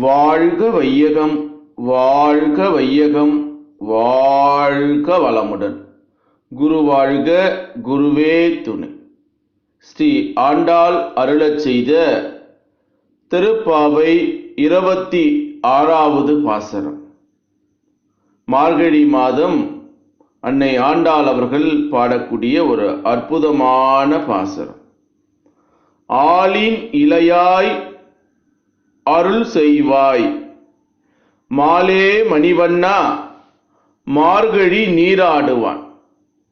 வாழ்க வையகம் வாழ்க வையகம் வாழ்க வளமுடன். குரு வாழ்க குருவே துணை. ஸ்ரீ ஆண்டாள் அருளச் செய்த திருப்பாவை இருபத்தி ஆறாவது பாசனம். மார்கழி மாதம் அன்னை ஆண்டாள் அவர்கள் பாடக்கூடிய ஒரு அற்புதமான பாசனம். ஆளின் இலையாய் அருள் செய்வாய். மாலே மணிவண்ணா மார்கழி நீராடுவான்.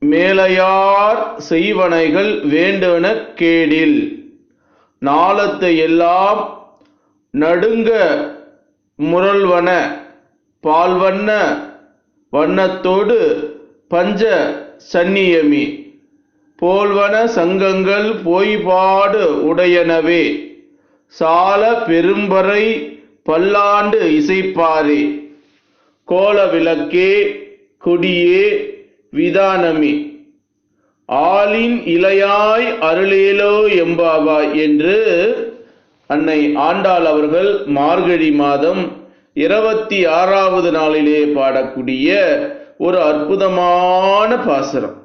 மேலையார் செய்வனைகள் வேண்டுவன கேடில். நாளத்தை எல்லாம் நடுங்க முரல்வன பால்வண்ண வண்ணத்தோடு பஞ்ச சன்னியமி போல்வன சங்கங்கள் போய்பாடு உடையனவே. சால பெரும்பறை பல்லாண்டு இசைப்பாரே. கோல விளக்கே கொடியே விதானமே. ஆளின் இலையாய் அருளேலோ எம்பாவா என்று அன்னை ஆண்டாள் அவர்கள் மார்கழி மாதம் இருபத்தி ஆறாவது நாளிலே பாடக்கூடிய ஒரு அற்புதமான பாசுரம்.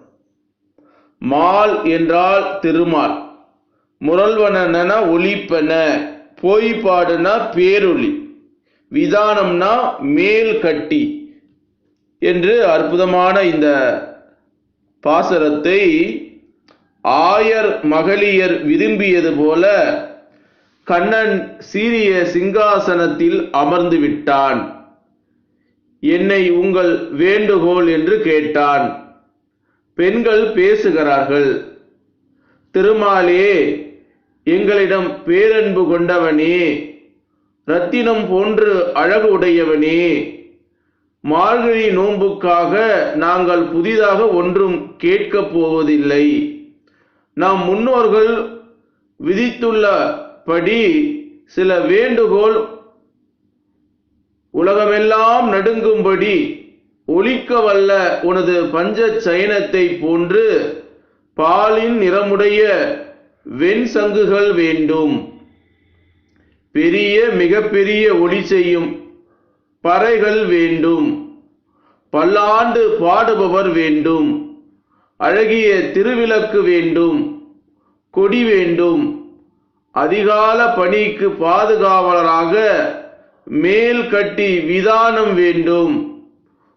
மால் என்றால் திருமால். முரல்வனன ஒளிப்பன போய் பாடுனா பேரொளி விதானம்னா மேல் கட்டி என்று அற்புதமான இந்த பாசரத்தை ஆயர் மகளியர் விரும்பியது போல கண்ணன் சீரிய சிங்காசனத்தில் அமர்ந்து விட்டான். என்னை உங்கள் வேண்டுகோள் என்று கேட்டான். பெண்கள் பேசுகிறார்கள். திருமாலே எங்களிடம் பேரன்பு கொண்டவனே ரத்தினம் போன்று அழகு உடையவனே மார்கழி நோன்புக்காக நாங்கள் புதிதாக ஒன்றும் கேட்கப் போவதில்லை. நாம் முன்னோர்கள் விதித்துள்ளபடி சில வேண்டுகோள் உலகமெல்லாம் நடுங்கும்படி ஒழிக்க வல்ல உனது பஞ்ச சயனத்தை போன்று பாலின் நிறமுடைய வெண் சங்குகள் வேண்டும். பெரிய மிகப்பெரிய ஒளி செய்யும் பறைகள் வேண்டும். பல்லாண்டு பாடுபவர் வேண்டும். அழகிய திருவிளக்கு வேண்டும். கொடி வேண்டும். அதிகால பணிக்கு பாதுகாவலராக மேல் கட்டி விதானம் வேண்டும்.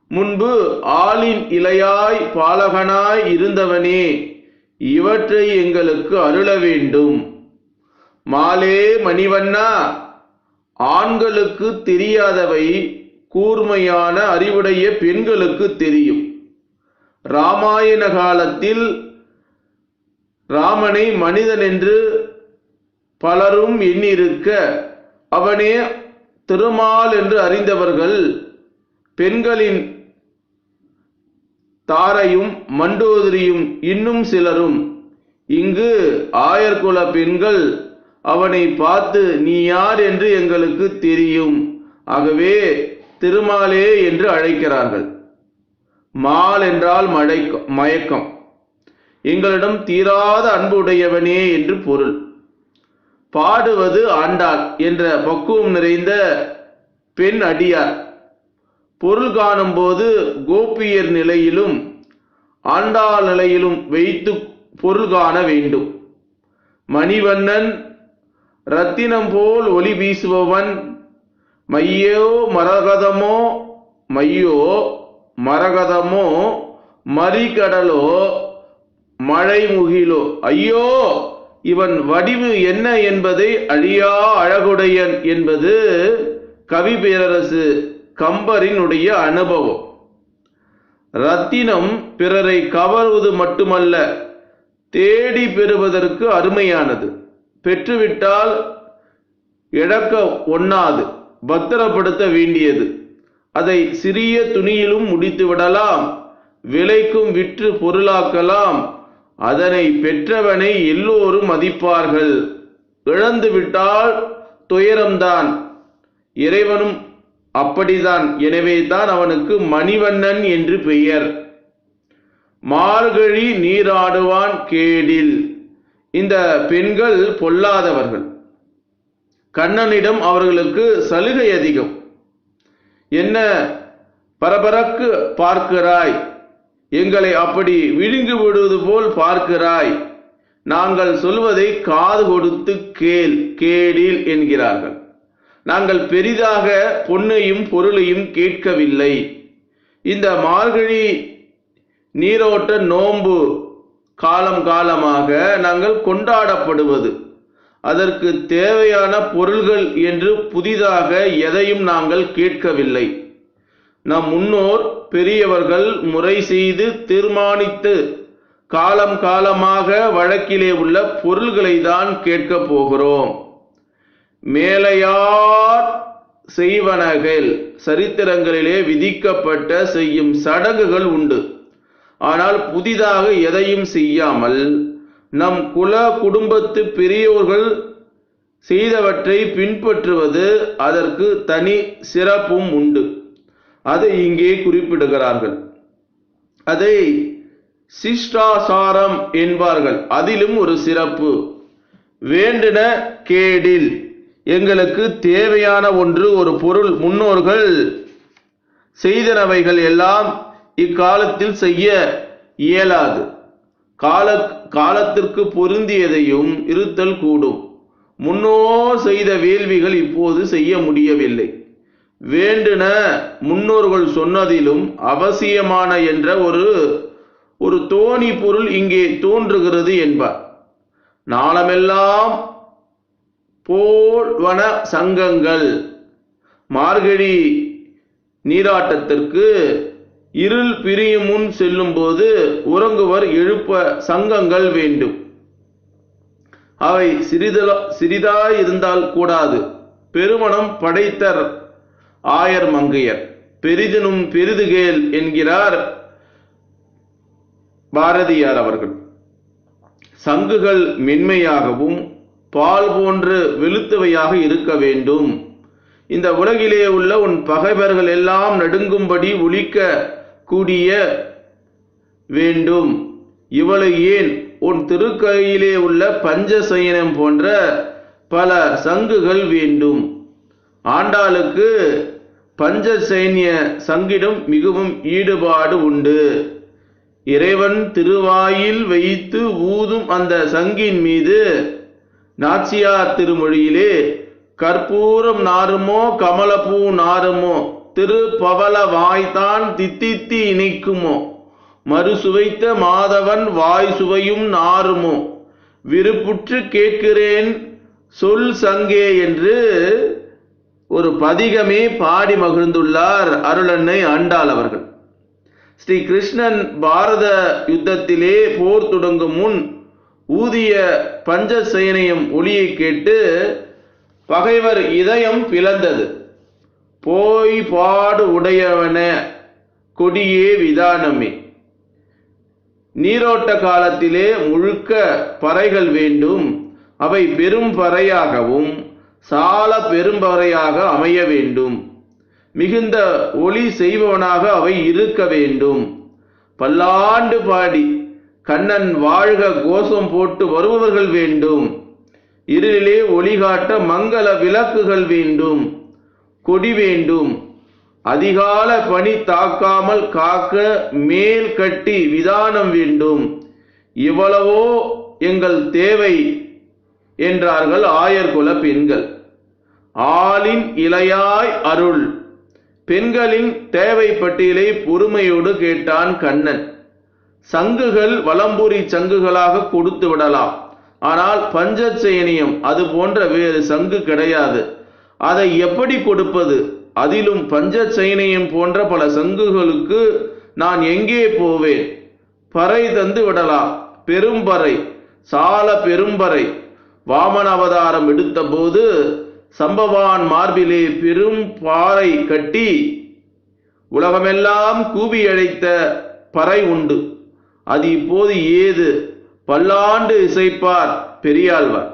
முன்பு ஆளின் இலையாய் பாலகனாய் இருந்தவனே. இவற்றை எங்களுக்கு அருள வேண்டும் மாலே மணிவண்ணா ஆண்களுக்கு தெரியாதவை கூர்மையான அறிவுடைய பெண்களுக்கு தெரியும். ராமாயண காலத்தில் ராமனை மனிதன் என்று பலரும் எண்ணிருக்க அவனே திருமால் என்று அறிந்தவர்கள் பெண்களின் தாரையும் மண்டோதரியும் இன்னும் சிலரும் இங்கு ஆயர்குல பெண்கள் அவனை பார்த்து நீ யார் என்று எங்களுக்கு தெரியும். ஆகவே திருமாலே என்று அழைக்கிறார்கள். மால் என்றால் மழைக்கம் மயக்கம். எங்களிடம் தீராத அன்பு உடையவனே என்று பொருள். பாடுவது ஆண்டாள் என்ற பக்குவம் நிறைந்த பெண் அடியார். பொருள் காணும்போது கோபியர் நிலையிலும் ஆண்டாள் நிலையிலும் வைத்து பொருள் காண வேண்டும். மணிவண்ணன் ரத்தினம் போல் ஒளி வீசுபவன் மையோ மரகதமோ மையோ மரகதமோ மறிகடலோ மழை முகிலோ ஐயோ இவன் வடிவு என்ன என்பதை அழியா அழகுடையன் என்பது கவி பேரரசு கம்பரினுடைய அனுபவம். ரத்தினம் பிறரை கவர்வது மட்டுமல்ல தேடி பெறுவதற்கு அருமையானது. பெற்றுவிட்டால் இழக்க ஒண்ணாது பத்திரப்படுத்த வேண்டியது. அதை சிறிய துணியிலும் முடித்து விடலாம் விலைக்கும் விற்று பொருளாக்கலாம் அதனை பெற்றவனை எல்லோரும் மதிப்பார்கள். இழந்து விட்டால் துயரம்தான். இறைவனும் அப்படிதான். எனவே தான் அவனுக்கு மணிவண்ணன் என்று பெயர். மார்கழி நீராடுவான் கேடில். இந்த பெண்கள் பொல்லாதவர்கள். கண்ணனிடம் அவர்களுக்கு சலுகை அதிகம். என்ன பரபரக்கு பார்க்கிறாய்? எங்களை அப்படி விழுங்கி விடுவது போல் பார்க்கிறாய்? நாங்கள் சொல்வதை காது கொடுத்து கேள் கேடில் என்கிறார்கள். நாங்கள் பெரிதாக பொன்னையும் பொருளையும் கேட்கவில்லை. இந்த மார்கழி நீரோட்ட நோன்பு காலம் காலமாக நாங்கள் கொண்டாடப்படுவது. அதற்கு தேவையான பொருள்கள் என்று புதிதாக எதையும் நாங்கள் கேட்கவில்லை. நம் முன்னோர் பெரியவர்கள் முறை செய்து தீர்மானித்து காலம் காலமாக வழக்கிலே உள்ள பொருள்களை தான் கேட்கப் போகிறோம். மேலையார் செய்வனகள் சரித்திரங்களிலே விதிக்கப்பட்ட செய்யும் சடங்குகள் உண்டு. ஆனால் புதிதாக எதையும் செய்யாமல் நம் குல குடும்பத்து பெரியோர்கள் செய்தவற்றை பின்பற்றுவது அதற்கு தனி சிறப்பும் உண்டு. அதை இங்கே குறிப்பிடுகிறார்கள். அதை சிஷ்டாசாரம் என்பார்கள். அதிலும் ஒரு சிறப்பு. வேண்டின கேடில் எங்களுக்கு தேவையான ஒன்று ஒரு பொருள். முன்னோர்கள் செய்தனவைகள் எல்லாம் இக்காலத்தில் செய்ய இயலாது. கால காலத்திற்கு பொருந்தியதையும் இருத்தல் கூடும். முன்னோர் செய்த வேள்விகள் இப்போது செய்ய முடியவில்லை. வேண்டுன முன்னோர்கள் சொன்னதிலும் அவசியமான என்ற ஒரு ஒரு தோணி பொருள் இங்கே தோன்றுகிறது என்பார். நாளமெல்லாம் போல்வன சங்கங்கள் மார்கழி நீராட்டத்திற்கு இருள் பிரியும் முன் செல்லும்போது உறங்குவர் எழுப்ப சங்கங்கள் வேண்டும். அவை சிறிதல சிறிதாய் இருந்தால் கூடாது. பெருமணம் படைத்தர் ஆயர் மங்கையர். பெரிதினும் பெரிதுகேல் என்கிறார் பாரதியார் அவர்கள். சங்குகள் மென்மையாகவும் பால் போன்று வெளுத்தவையாக இருக்க வேண்டும். இந்த உலகிலே உள்ள உன் பகைவர்கள் எல்லாம் நடுங்கும்படி ஒழிக்க கூடிய வேண்டும். இவளை ஏன்? உன் திருக்கையிலே உள்ள பஞ்சசயனம் போன்ற பல சங்குகள் வேண்டும். ஆண்டாளுக்கு பஞ்ச சைன்ய சங்கிடம் மிகவும் ஈடுபாடு உண்டு. இறைவன் திருவாயில் வைத்து ஊதும் அந்த சங்கின் மீது நாச்சியார் திருமொழியிலே கற்பூரம் நாருமோ கமலப்பூ நாருமோ திரு பவள வாய்தான் தித்தித்தி இணைக்குமோ மறுசுவைத்த மாதவன் வாய் சுவையும் நாருமோ விருப்புற்று கேட்கிறேன் சொல் சங்கே என்று ஒரு பதிகமே பாடி மகிழ்ந்துள்ளார் அருளன்னை ஆண்டாள் அவர்கள். ஸ்ரீ கிருஷ்ணன் பாரத யுத்தத்திலே போர் தொடங்கும் முன் ஊதிய பஞ்சசேனையும் ஒளியை கேட்டு பகைவர் இதயம் பிளந்தது. போய் பாடு உடையவன கொடியே விதானமே. நீரோட்ட காலத்திலே முழுக்க பறைகள் வேண்டும். அவை பெரும் பறையாகவும் சால பெரும்பறையாக அமைய வேண்டும். மிகுந்த ஒளி செய்பவனாக அவை இருக்க வேண்டும். பல்லாண்டு பாடி கண்ணன் வாழ்க கோஷம் போட்டு வருபவர்கள் வேண்டும். இருளிலே ஒளிகாட்ட மங்கள விளக்குகள் வேண்டும். கொடி வேண்டும். அதிகால பணி தாக்காமல் காக்க மேல் கட்டி விதானம் வேண்டும். இவ்வளவோ எங்கள் தேவை என்றார்கள் ஆயர்குல பெண்கள். ஆளின் இலையாய் அருள். பெண்களின் தேவை பட்டியலை பொறுமையோடு கேட்டான் கண்ணன். சங்குகள் வலம்புரி சங்குகளாக கொடுத்து விடலாம். ஆனால் பஞ்சச்சயனியம் அது போன்ற வேறு சங்கு கிடையாது. அதை எப்படி கொடுப்பது? அதிலும் பஞ்சச்சயனியம் போன்ற பல சங்குகளுக்கு நான் எங்கே போவேன்? பறை தந்து விடலாம். பெரும்பறை சால பெரும்பறை. வாமன அவதாரம் எடுத்தபோது சம்பவான் மார்பிலே பெரும் பாறை கட்டி உலகமெல்லாம் கூவி அழைத்த பறை உண்டு. அது இப்போது ஏது? பல்லாண்டு இசைப்பார் பெரியாழ்வார்.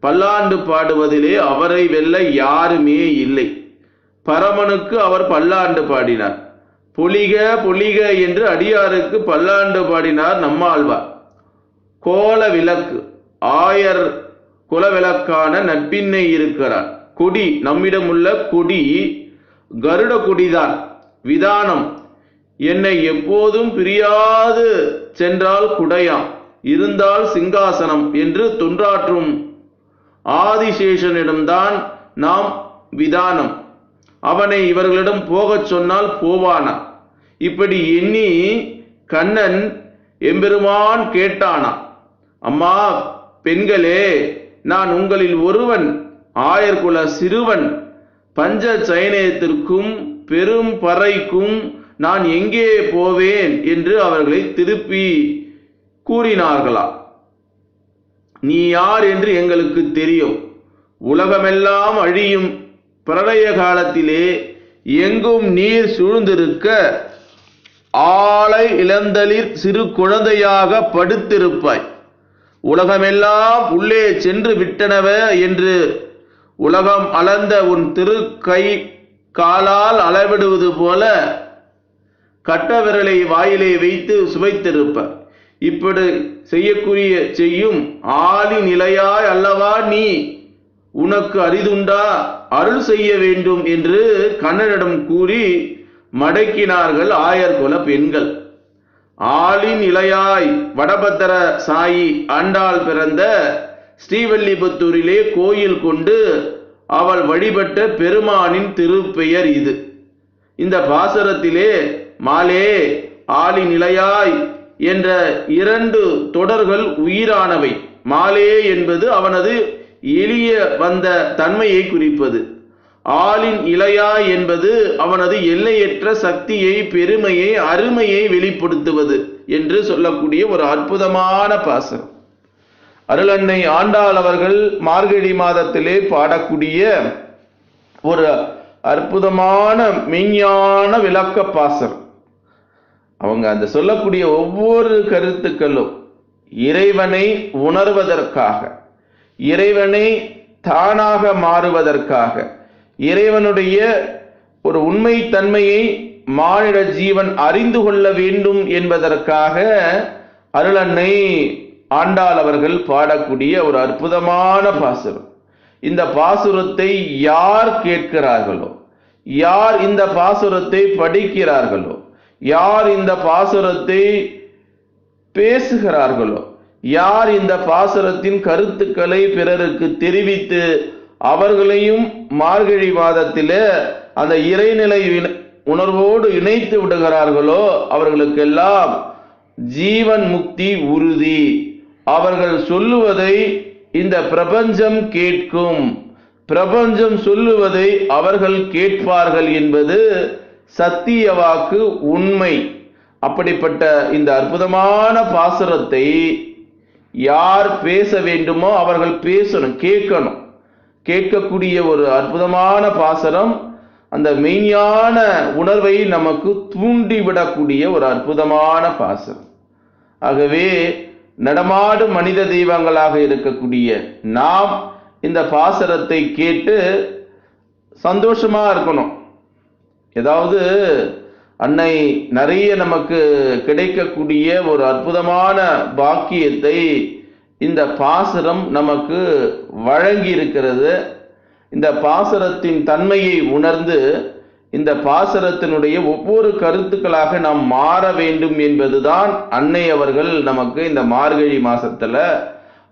பல்லாண்டு பாடுவதிலே அவரை வெல்ல யாருமே இல்லை. பரமனுக்கு அவர் பல்லாண்டு பாடினார். பொலிக பொலிக என்று அடியாருக்கு பல்லாண்டு பாடினார் நம்மாழ்வார். கோல விளக்கு ஆயர் குலவிளக்கான நட்பின்னை இருக்கிறார். கொடி நம்மிடம் உள்ள கொடி கருட கொடிதான். விதானம் என்னை எப்போதும் பிரியாது. சென்றால் குடையாம் இருந்தால் சிங்காசனம் என்று தொன்றாற்றும் ஆதிசேஷனிடம்தான் நாம் விதானம். அவனை இவர்களிடம் போகச் சொன்னால் போவானா? இப்படி எண்ணி கண்ணன் எம்பெருமான் கேட்டானா அம்மா பெண்களே நான் உங்களில் ஒருவன் ஆயர்குல சிறுவன் பஞ்ச சைனயத்திற்கும் பெரும் பறைக்கும் நான் எங்கே போவேன் என்று அவர்களை திருப்பி கூறினார்களா? நீ யார் என்று எங்களுக்கு தெரியும். உலகமெல்லாம் அழியும் பிரளய காலத்திலே எங்கும் நீர் சூழ்ந்திருக்க ஆளை இளந்தளிர் சிறு குழந்தையாக படுத்திருப்பாய். உலகமெல்லாம் உள்ளே சென்று விட்டனவ என்று உலகம் அளந்த உன் திருக்கை காலால் அளவிடுவது போல கட்ட விரலை வாயிலே வைத்து சுவைத்திருப்பர். இப்படி செய்யக்கூடிய செய்யும் ஆளி நிலையாய் அல்லவா நீ? உனக்கு அரிதுண்டா? அருள் செய்ய வேண்டும் என்று கண்ணனிடம் கூறி மடக்கினார்கள் ஆயர்குல பெண்கள். ஆளின் இலையாய் வடபத்திர சாயி ஆண்டாள் பிறந்த ஸ்ரீவல்லிபுத்தூரிலே கோயில் கொண்டு அவள் வழிபட்ட பெருமானின் திருப்பெயர் இது. இந்த பாசரத்திலே மாலே ஆளி நிலையாய் என்ற இரண்டு தொடர்கள் உயிரானவை. மாலே என்பது அவனது எளிய வந்த தன்மையை குறிப்பது. ஆளின் இளையா என்பது அவனது எல்லையற்ற சக்தியை பெருமையை அருமையை வெளிப்படுத்துவது என்று சொல்லக்கூடிய ஒரு அற்புதமான பாசம். அருளன்னை ஆண்டாள் அவர்கள் மார்கழி மாதத்திலே பாடக்கூடிய ஒரு அற்புதமான மெய்ஞான விளக்க பாசம் அவங்க அந்த சொல்லக்கூடிய ஒவ்வொரு கருத்துக்களும் இறைவனை உணர்வதற்காக இறைவனை தானாக மாறுவதற்காக இறைவனுடைய ஒரு உண்மை தன்மையை மானிட ஜீவன் அறிந்து கொள்ள வேண்டும் என்பதற்காக அருளன்னை ஆண்டாள் அவர்கள் பாடக்கூடிய ஒரு அற்புதமான பாசுரம். இந்த பாசுரத்தை யார் கேட்கிறார்களோ யார் இந்த பாசுரத்தை படிக்கிறார்களோ யார் இந்த பாசுரத்தை பேசுகிறார்களோ யார் இந்த பாசுரத்தின் கருத்துக்களை பிறருக்கு தெரிவித்து அவர்களையும் மார்கழி மாதத்திலே அந்த இறைநிலை உணர்வோடு இணைத்து விடுகிறார்களோ அவர்களுக்கெல்லாம் ஜீவன் முக்தி உறுதி. அவர்கள் சொல்லுவதை இந்த பிரபஞ்சம் கேட்கும். பிரபஞ்சம் சொல்லுவதை அவர்கள் கேட்பார்கள் என்பது சத்திய வாக்கு உண்மை. அப்படிப்பட்ட இந்த அற்புதமான பாசுரத்தை யார் பேச வேண்டுமோ அவர்கள் பேசணும் கேட்கணும். கேட்கக்கூடிய ஒரு அற்புதமான பாசரம் அந்த மெய்ஞான உணர்வை நமக்கு தூண்டிவிடக்கூடிய ஒரு அற்புதமான பாசரம். ஆகவே நடமாடும் மனித தெய்வங்களாக இருக்கக்கூடிய நாம் இந்த பாசரத்தை கேட்டு சந்தோஷமாக இருக்கணும். ஏதாவது அன்னை நிறைய நமக்கு கிடைக்கக்கூடிய ஒரு அற்புதமான பாக்கியத்தை இந்த பாசுரம் நமக்கு வழங்கி இருக்கிறது இந்த பாசுரத்தின் தன்மையை உணர்ந்து இந்த பாசுரத்தினுடைய ஒவ்வொரு கருத்துக்களாக நாம் மாற வேண்டும் என்பதுதான் அன்னை அவர்கள் நமக்கு இந்த மார்கழி மாசத்துல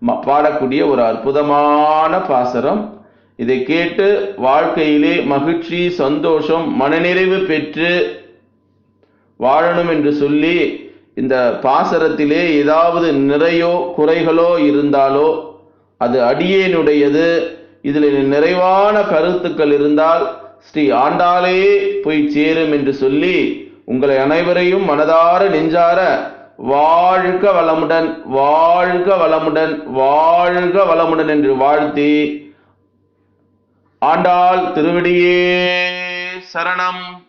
ம- பாடக்கூடிய ஒரு அற்புதமான பாசுரம். இதை கேட்டு வாழ்க்கையிலே மகிழ்ச்சி சந்தோஷம் மனநிறைவு பெற்று வாழணும் என்று சொல்லி இந்த பாசரத்திலே ஏதாவது நிறையோ குறைகளோ இருந்தாலோ அது அடியேனுடையது. இதில் நிறைவான கருத்துக்கள் இருந்தால் ஸ்ரீ ஆண்டாளே போய் சேரும் என்று சொல்லி உங்களை அனைவரையும் மனதார நெஞ்சார வாழ்க வளமுடன் வாழ்க வளமுடன் வாழ்க வளமுடன் என்று வாழ்த்தி ஆண்டாள் திருவடியே சரணம்.